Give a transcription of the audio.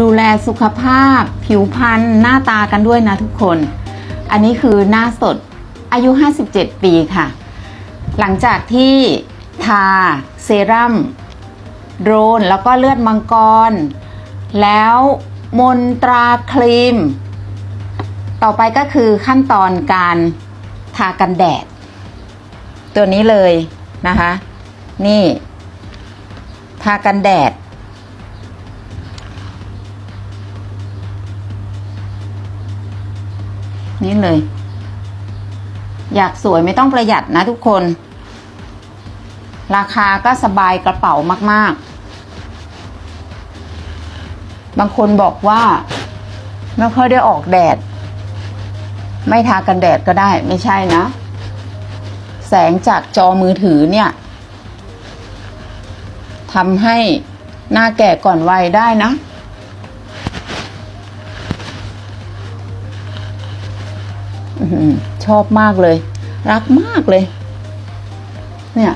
ดูแลสุขภาพ ผิวพรรณหน้าตากันด้วยนะทุกคน อันนี้คือหน้าสดอายุ 57 ปีค่ะ หลังจากที่ทาเซรั่มโดรน แล้วก็เลือดมังกร แล้วมนตราครีม ต่อไปก็คือขั้นตอนการทากันแดด ตัวนี้เลยนะคะ นี่ ทากันแดด นี่เลย อยากสวยไม่ต้องประหยัดนะทุกคน ราคาก็สบายกระเป๋ามาก ๆ บางคนบอกว่า ไม่ค่อยได้ออกแดด ไม่ทากันแดดก็ได้ไม่ใช่นะ แสงจากจอมือถือเนี่ยทำให้หน้าแก่ก่อนวัยได้นะ อื้อหือ ชอบมากเลย รักมากเลย เนี่ย